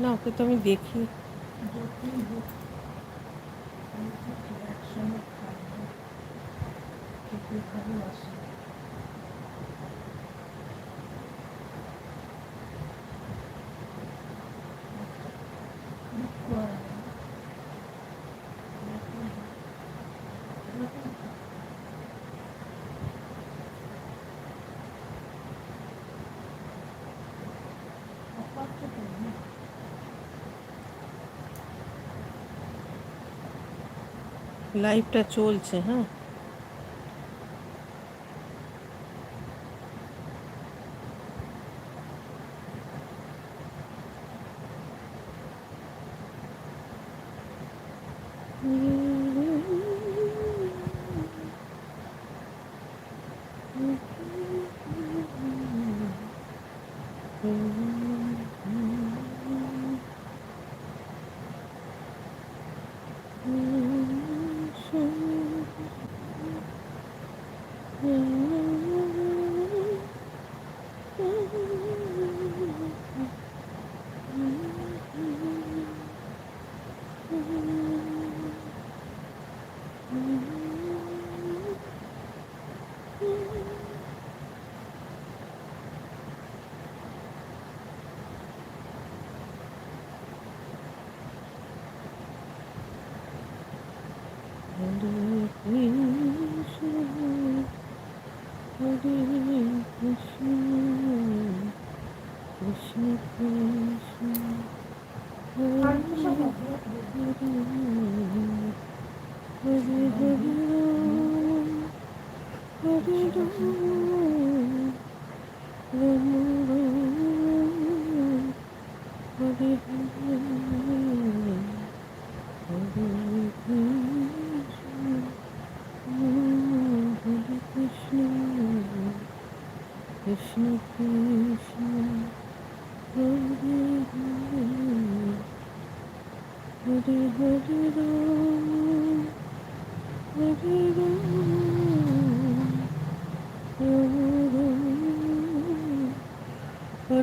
না ওকে তো আমি দেখি যতই হোক আমি ঠিক একসঙ্গে থাকব তোকে ভালোবাসি লাইভটা চলছে হ্যাঁ And if we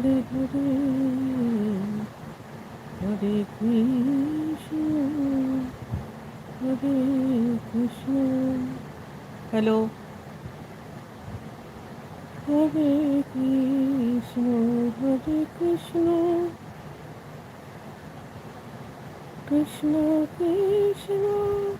Hare Hare, Hare Krishna, Hare Krishna. Hello. Hare Krishna, Hare Krishna, Krishna Krishna,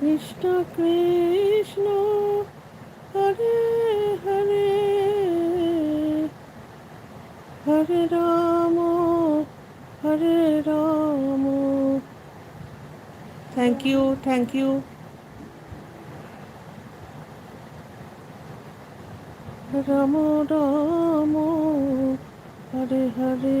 Krishna Krishna Hare Hare Hare Ram Hare Ram thank you thank you Ram Ram Hare Hare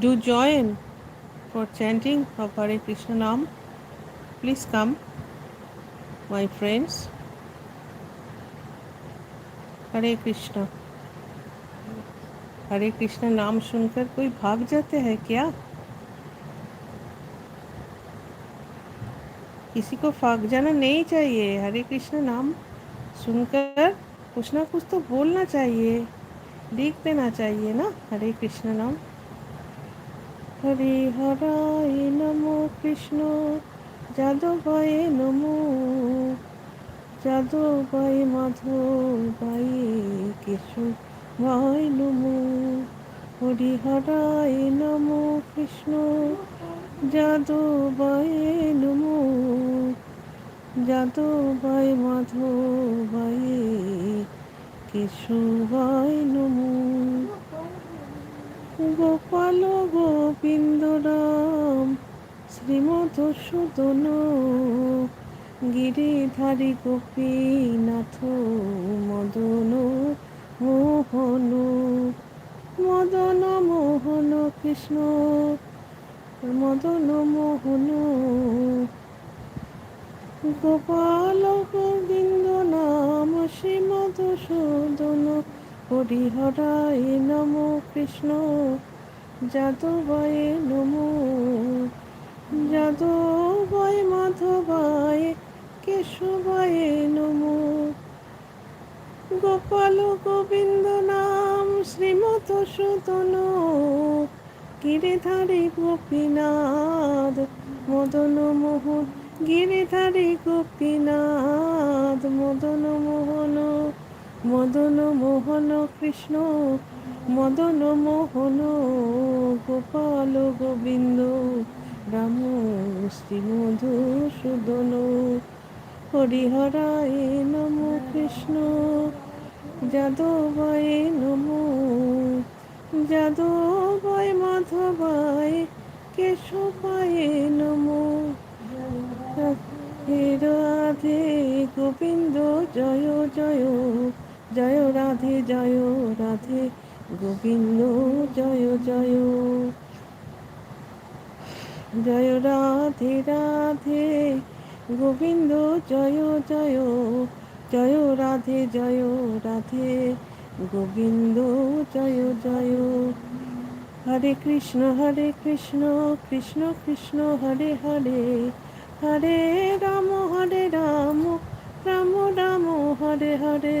Do join for chanting of Hare Krishna Nam. Please come, my friends. Hare Krishna Hare Krishna नाम सुनकर कोई भाग जाते हैं क्या? किसी को फाक जाना नहीं चाहिए। हरे कृष्ण नाम सुनकर कुछ ना कुछ तो बोलना चाहिए। लिख देना चाहिए ना। हरे कृष्ण नाम হরে হরায় নম কৃষ্ণ। যাদবায় নম। যাদবায় মাধবায় কেশবায় নম। হরি হরায় নম কৃষ্ণ। যাদবায় নম। যাদবায় মাধবায় কেশবায় নম। গোপাল গোবিন্দ রাম শ্রীমধুসূদন গিরিধারী গোপীনাথ মদন মোহন মদন মোহন কৃষ্ণ, মদন মোহন। গোপাল গোবিন্দ নাম শ্রীমধুসূদন হরিহরায় নম কৃষ্ণ। যাদবায় নম। যাদবায় মাধবায় কেশবায় নম। গোপাল গোবিন্দ নাম শ্রীমত সুতন। গিরিধারী গোপীনাথ মদন মোহন। গিরিধারী গোপীনাথ মদন মোহন। মদন মোহন কৃষ্ণ, মদন মোহন গোপাল গোবিন্দ, রাম শ্রী মধুসূদন হরিহরায় নম কৃষ্ণ, যাদবায় নম, যাদবায় মাধবায় কেশবায় নম। হে রাধে গোবিন্দ, জয় জয় জয় রাধে জয় রাধে, গোবিন্দ, জয় জয়। জয় রাধে রাধে, গোবিন্দ, জয় জয় জয় রাধে জয় রাধে, গোবিন্দ, জয় জয়। হরে কৃষ্ণ হরে কৃষ্ণ কৃষ্ণ কৃষ্ণ, হরে হরে হরে রাম হরে রাম রাম রাম, হরে হরে।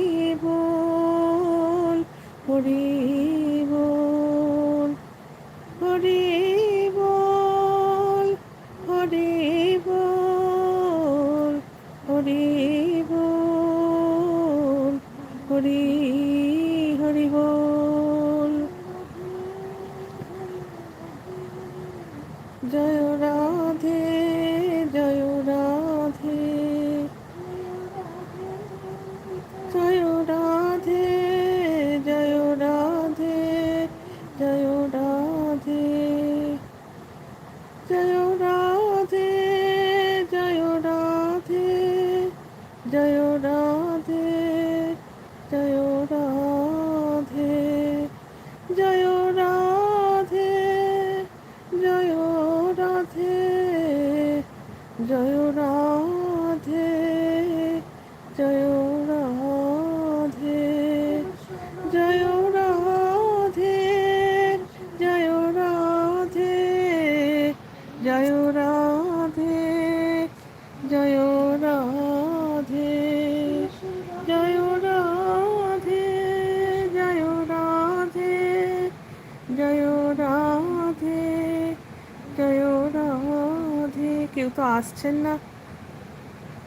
কেউ তো আসছেন না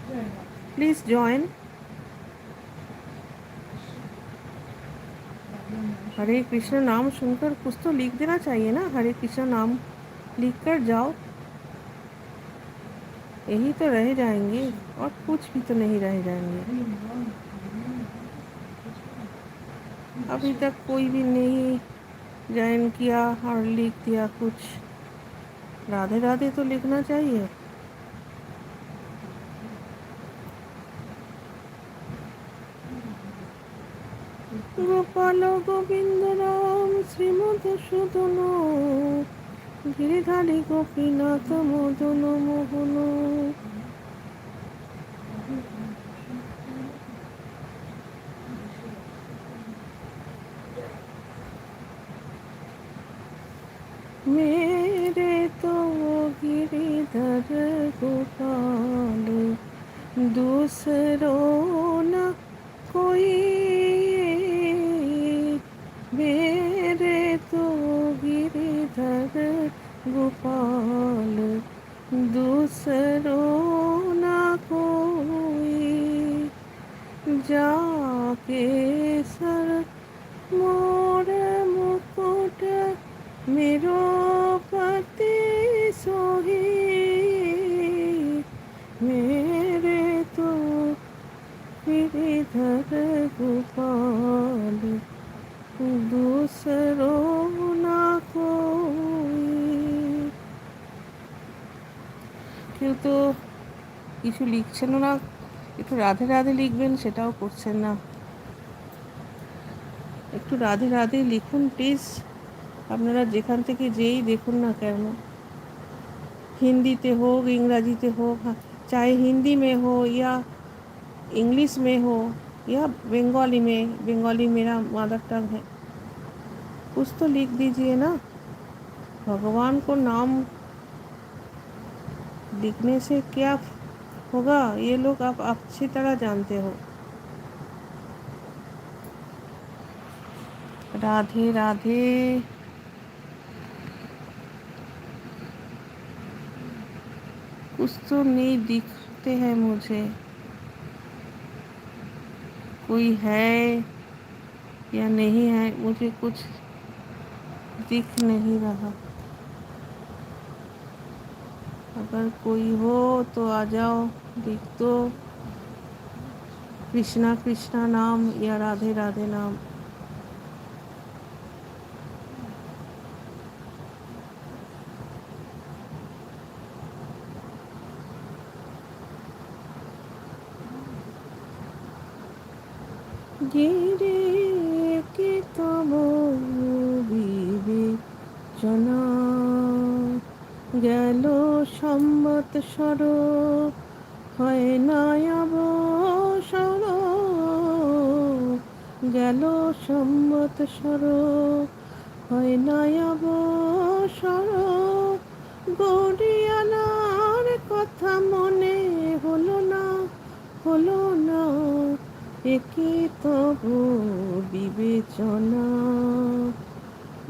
জয় রাধে প্লিজ জয়েন हरे कृष्ण नाम सुनकर कुछ तो लिख देना चाहिए ना हरे कृष्ण नाम लिख कर जाओ यही तो रह जाएंगे और कुछ भी तो नहीं रह जाएंगे अभी तक कोई भी नहीं ज्वाइन किया और लिख दिया कुछ राधे राधे तो लिखना चाहिए। গোপাল গোবিন্দ রাম শ্রীমধুসূদন গিরিধারী গোপীনাথ মদন মোহন মেয়ে गिरिधर गोपाल दूसरों न कोई मेरे तो गिरिधर गोपाल दूसरों न कोई जाके सर मोर मुकुट मेरो पति सोही গিরিধর গোপাল, দুসরো না কেউ তো কিছু লিখছেন না, একটু রাধে রাধে লিখবেন, সেটাও করছেন না। একটু রাধে রাধে লিখুন প্লিজ আপনারা যেখান থেকে যেই দেখুন না কেন। হিন্দিতে হোক, ইংরাজিতে হোক হ্যাঁ, চাহে হিন্দি মে হোক ইয়া इंग्लिश में हो या बंगाली में बंगाली मेरा मदर टंग है कुछ तो लिख दीजिए ना भगवान को नाम लिखने से क्या होगा ये लोग आप अच्छी तरह जानते हो राधे राधे कुछ तो नहीं दिखते हैं मुझे कोई है या नहीं है, मुझे कुछ दिख नहीं रहा। अगर कोई हो तो आ जाओ, देख दो। कृष्णा कृष्णा नाम या राधे राधे नाम। গিরে কি তব বিবেচনা গেল সম্মত সর হয় না অবসর গেল সম্মত সর হয় না অবসর গড়িয়ানার কথা মনে হলো না হলো না। একে তবু বিবেচনা।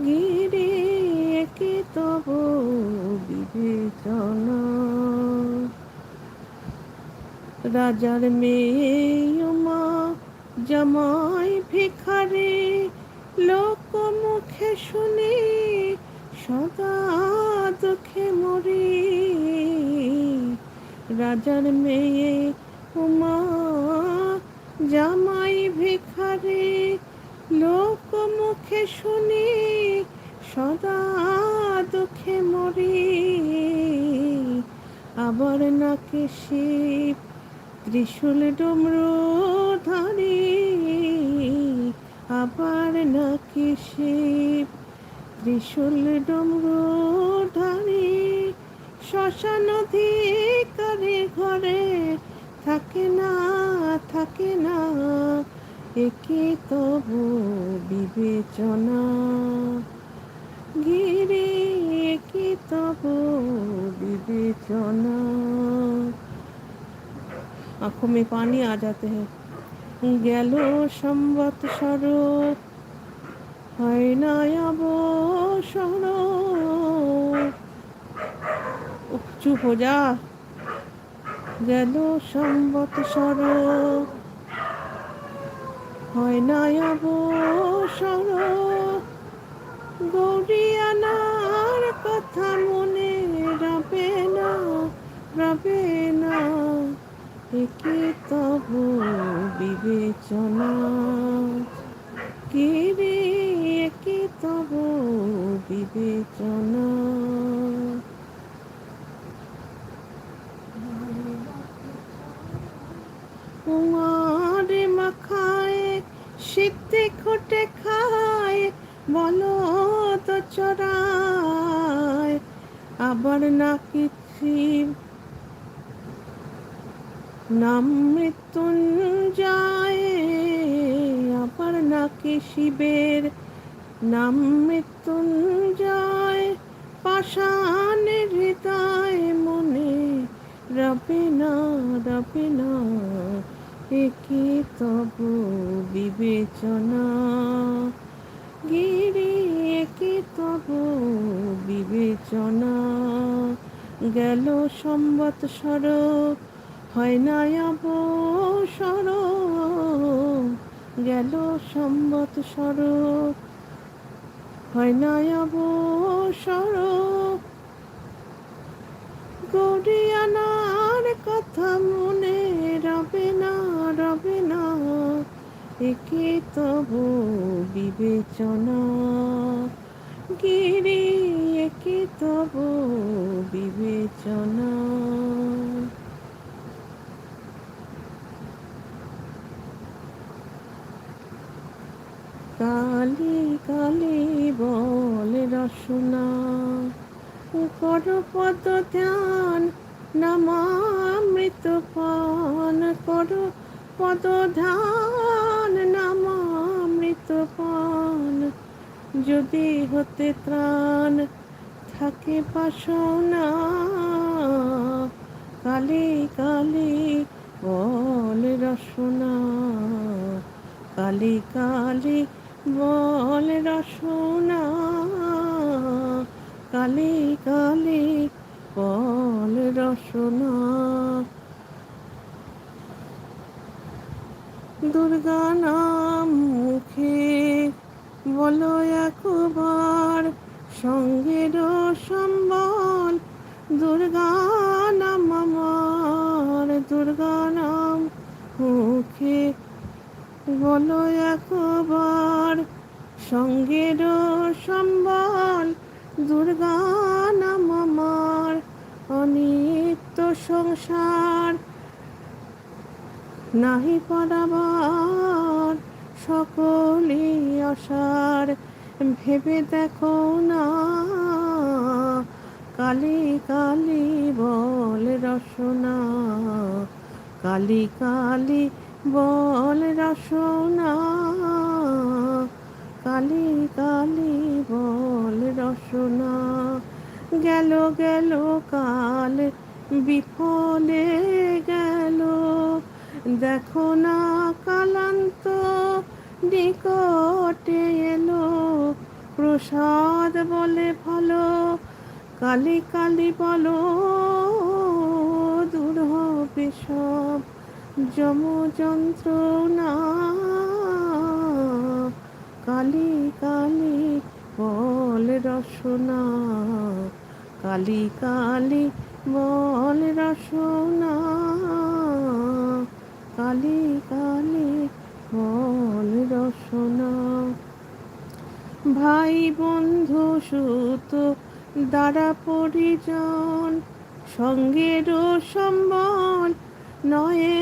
গিরে একে তবু বিবেচনা। রাজার মেয়ে উমা জামাই ভিখারে লোক মুখে শুনে সদা দুঃখে মরি। রাজার মেয়ে উমা জামাই ভিখারে লোক মুখে শুনি, সদা দুঃখে মরি। আবার নাকি শিব ত্রিশূল ডুমরু ধরি আবার নাকি শিব ত্রিশূল ডুমরু ধরি শ্মশান অধিকারে ঘরে থাকে না থাকে না একে তবু বিবেচনা গিরে একে তবু বিবেচনা आंखों में पानी आ जाते हैं গেল সম্বত স্বরূপ হয় না অবসর উফ, চুপ हो जा গেল সম্বত স্বরূপ হয় না অবসর। গৌরিয়ানার কথা মনে রবে না, রাবে না। একে তবু বিবেচনা। কিরে একে তবু বিবেচনা। কুমারে মাখায় সিদ্ধি খুঁটে খায় বলো তো চড়ায়। আবার নাকি নাম মৃত্যুঞ্জয়, আবার নাকি শিবের নাম মৃত্যুঞ্জয়। পাষাণের হৃদয় মনে, রবে না রবে না। একে তব বিবেচনা? গিরি একে তব বিবেচনা। গেল সম্বৎসর হয় না অবসর গেল সম্বৎসর হয় না অবসর গরিয়ানার কথা মনে রবে না রবে না। একে তব বিবেচনা। গিরি, একে তব বিবেচনা। কালি কালি বল রসনা, কর পদ ধ্যান নামামৃত পান কর পদ ধ্যান নামামৃত পান যদি হতে ত্রাণ থাকে বাসনা, কালি কালি বল রসনা। কালি কালি বল রসনা, কালি কালি বল রসনা। দুর্গা নাম মুখে বলো একবার সঙ্গের সম্বল দুর্গা নাম আমার, দুর্গা নাম মুখে বলো একবার সঙ্গের সম্বল দুর্গা সংসার নাহি পড়াবার সকলই অসার। ভেবে দেখো না, কালি কালি বল রসনা। কালি কালি বল রসনা। কালি কালি বল রসনা। গেল গেল কাল বিফলে গেল। দেখো না কালান্ত নিকটে এলো। প্রসাদ বলে ভালো, কালি কালি বলো, দূর হবে সব। যম যন্ত্রণা কালি কালি বল রসনা, কালি কালি বল রসনা, কালি কালি বল রসনা। ভাই বন্ধু সুত দ্বারা পরিজন, সঙ্গের সম্বল নয়ে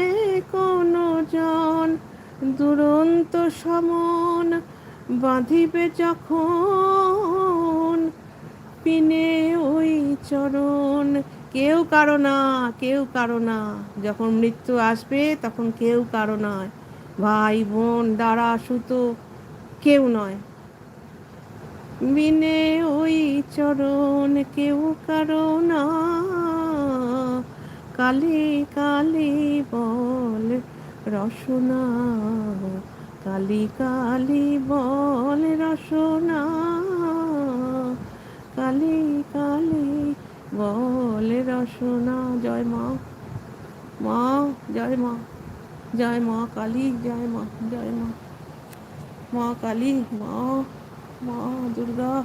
কোনো জন। দুরন্ত সমন বাঁধিবে যখন, পিনে ওই চরণ কেউ কারও না, কেউ কারও না। যখন মৃত্যু আসবে, তখন কেউ কারও নয় ভাই, বোন দ্বারা সুতো কেউ নয়। বিনে ওই চরণ কেউ কারও না। কালি কালি বল, রসনা। কালি কালি বল, রসনা। কালি কালি বল রসনা জয় মা। মা, জয় মা। জয় মা কালী, জয় মা জয় মা। মা কালী, মা মা দুর্গা।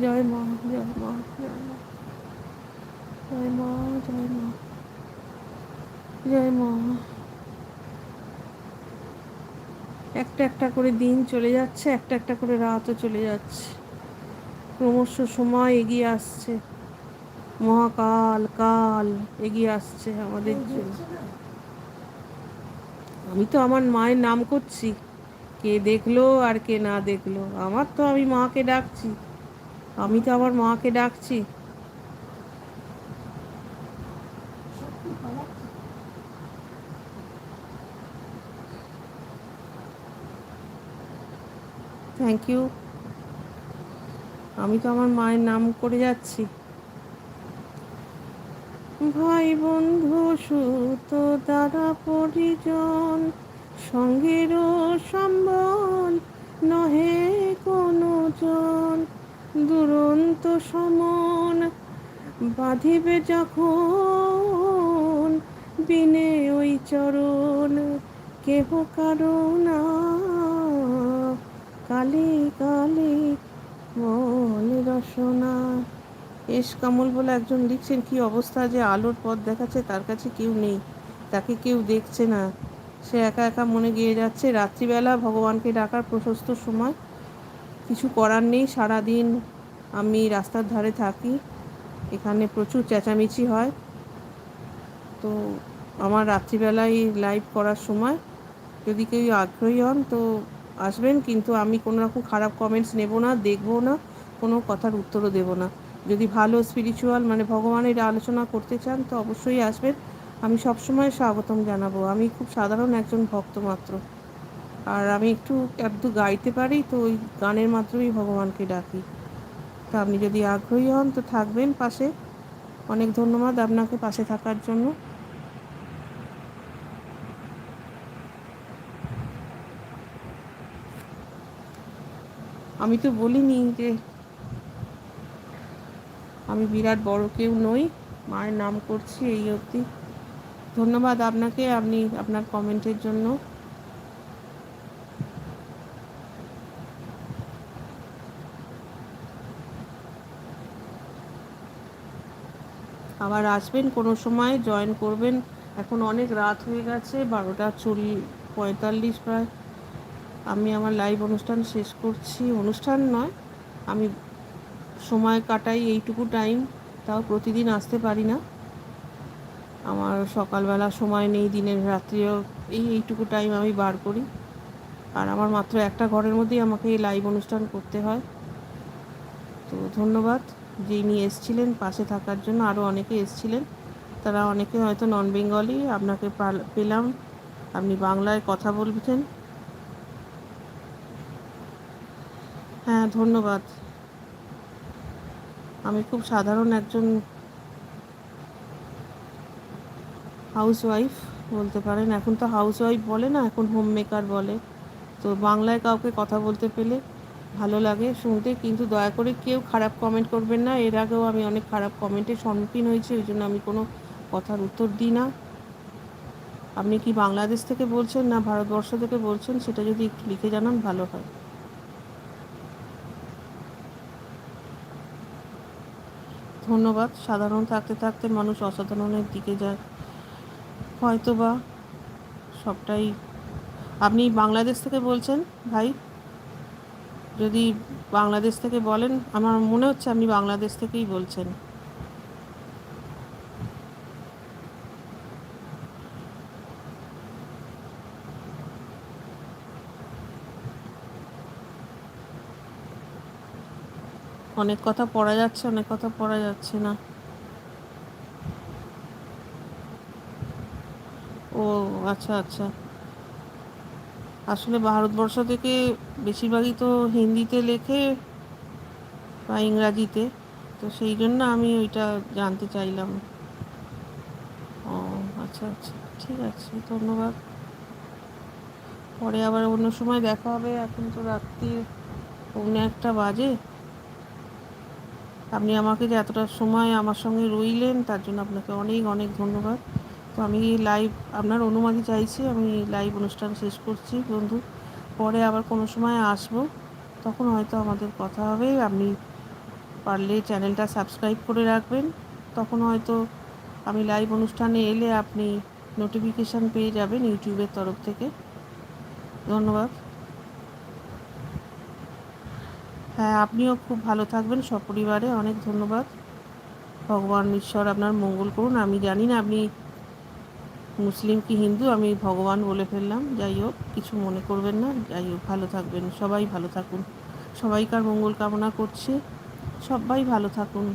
জয় মা জয় মা জয় মা। জয় মা জয় মা। জয় মা। একটা একটা করে দিন চলে যাচ্ছে, একটা একটা করে রাতও চলে যাচ্ছে। ক্রমশ সময় এগিয়ে আসছে। মহাকাল, কাল এগিয়ে আসছে আমাদের জন্য। আমি তো আমার মায়ের নাম করছি। কে দেখল আর কে না দেখল? আমার তো আমি মাকে ডাকছি। আমি তো আমার মাকে ডাকছি। থ্যাংক ইউ আমি তো আমার মায়ের নাম করে যাচ্ছি। ভাই বন্ধু সুত দ্বারা পরিজন, সঙ্গের সম্বল নহে কোনো জন। দুরন্ত সমন বাঁধিবে যখন, বিনে ওই চরণ কেহ কারণা কালে কালে মন রসনা। এস কামল বলে একজন লিখছেন, কি অবস্থা যে আলোর পথ দেখাচ্ছে তার কাছে কেউ নেই, তাকে কেউ দেখছে না। সে একা একা মনে গিয়ে যাচ্ছে, রাত্রিবেলা ভগবানকে ডাকার প্রশস্ত সময় কিছু করার নেই, সারাদিন আমি রাস্তার ধারে থাকি, এখানে প্রচুর চেঁচামেচি হয়। তো আমার রাত্রিবেলায় লাইভ করার সময় যদি কেউ আগ্রহী হন তো আসবেন, কিন্তু আমি কোনো রকম খারাপ কমেন্টস নেব না, দেখব না, কোনো কথার উত্তরও দেব না। যদি ভালো স্পিরিচুয়াল মানে ভগবানের আলোচনা করতে চান, তো অবশ্যই আসবেন। আমি সবসময় স্বাগতম জানাব। আমি খুব সাধারণ একজন ভক্ত মাত্র। আর আমি একটু একটু গাইতে পারি, তো ওই গানের মাধ্যমেই ভগবানকে ডাকি। তো আপনি যদি আগ্রহী হন, তো থাকবেন পাশে। অনেক ধন্যবাদ আপনাকে পাশে থাকার জন্য। আমি তো বলিনি যে আমি বিরাট বড় কেউ নই, মায়ের নাম করছি এই অবধি। ধন্যবাদ আপনাকে, আপনি আপনার কমেন্টের জন্য। আবার আসবেন কোনো সময়, জয়েন করবেন। এখন অনেক রাত হয়ে গেছে, বারোটা চল্লিশ পঁয়তাল্লিশ প্রায়। আমি আমার লাইভ অনুষ্ঠান শেষ করছি। অনুষ্ঠান নয়, আমি সময় কাটাই, এইটুকু টাইম তাও প্রতিদিন আসতে পারি না। আমার সকালবেলা সময় নেই, দিনের রাত্রিও এই এইটুকু টাইম আমি বার করি। আর আমার মাত্র একটা ঘরের মধ্যেই আমাকে এই লাইভ অনুষ্ঠান করতে হয়। তো ধন্যবাদ, যিনি এসছিলেন, পাশে থাকার জন্য আরও অনেকে এসছিলেন। তারা অনেকে হয়তো নন বেঙ্গলি আপনাকে পেলাম। আপনি বাংলায় কথা বলছেন হ্যাঁ ধন্যবাদ। আমি খুব সাধারণ একজন হাউসওয়াইফ বলতে পারেন। এখন তো হাউসওয়াইফ বলে না, এখন হোম মেকার বলে। তো বাংলায় কাউকে কথা বলতে পেলে ভালো লাগে শুনতে, কিন্তু দয়া করে কেউ খারাপ কমেন্ট করবেন না। এর আগেও আমি অনেক খারাপ কমেন্টের সম্মুখীন হয়েছি, ওই জন্য আমি কোনো কথার উত্তর দিই না। আপনি কি বাংলাদেশ থেকে বলছেন না ভারতবর্ষ থেকে বলছেন? সেটা যদি একটু লিখে জানান, ভালো হয়। ধন্যবাদ। সাধারণ থাকতে থাকতে মানুষ অসাধারণের দিকে যায়। হয়তো বা সবটাই আপনি বাংলাদেশ থেকে বলছেন, ভাই? যদি বাংলাদেশ থেকে বলেন, আমার মনে হচ্ছে আপনি বাংলাদেশ থেকেই বলছেন। অনেক কথা পড়া যাচ্ছে, অনেক কথা পড়া যাচ্ছে না। ও আচ্ছা আচ্ছা। আসলে ভারতবর্ষ থেকে বেশিরভাগই তো হিন্দিতে লেখে বা ইংরাজিতে, তো সেই জন্য আমি ওইটা জানতে চাইলাম। ও আচ্ছা আচ্ছা ঠিক আছে, ধন্যবাদ। পরে আবার অন্য সময় দেখা হবে, এখন তো রাত্রি পৌনে একটা বাজে। আপনি আমাকে যে এতটা সময় আমার সঙ্গে রইলেন, তার জন্য আপনাকে অনেক অনেক ধন্যবাদ। তো আমি লাইভ আপনার অনুমতি চাইছি, আমি লাইভ অনুষ্ঠান শেষ করছি, বন্ধু। পরে আবার কোনো সময় আসব, তখন হয়তো আমাদের কথা হবে। আপনি পারলে চ্যানেলটা সাবস্ক্রাইব করে রাখবেন। তখন হয়তো আমি লাইভ অনুষ্ঠানে এলে আপনি নোটিফিকেশান পেয়ে যাবেন ইউটিউবের তরফ থেকে। ধন্যবাদ। হ্যাঁ আপনিও খুব ভালো থাকবেন সপরিবারে। অনেক ধন্যবাদ। ভগবান ঈশ্বর আপনার মঙ্গল করুন। আমি জানি না আপনি মুসলিম কি হিন্দু, আমি ভগবান বলে ফেললাম। যাই হোক, কিছু মনে করবেন না। যাই হোক, ভালো থাকবেন। সবাই ভালো থাকুন। সবাইকার মঙ্গল কামনা করছি। সবাই ভালো থাকুন।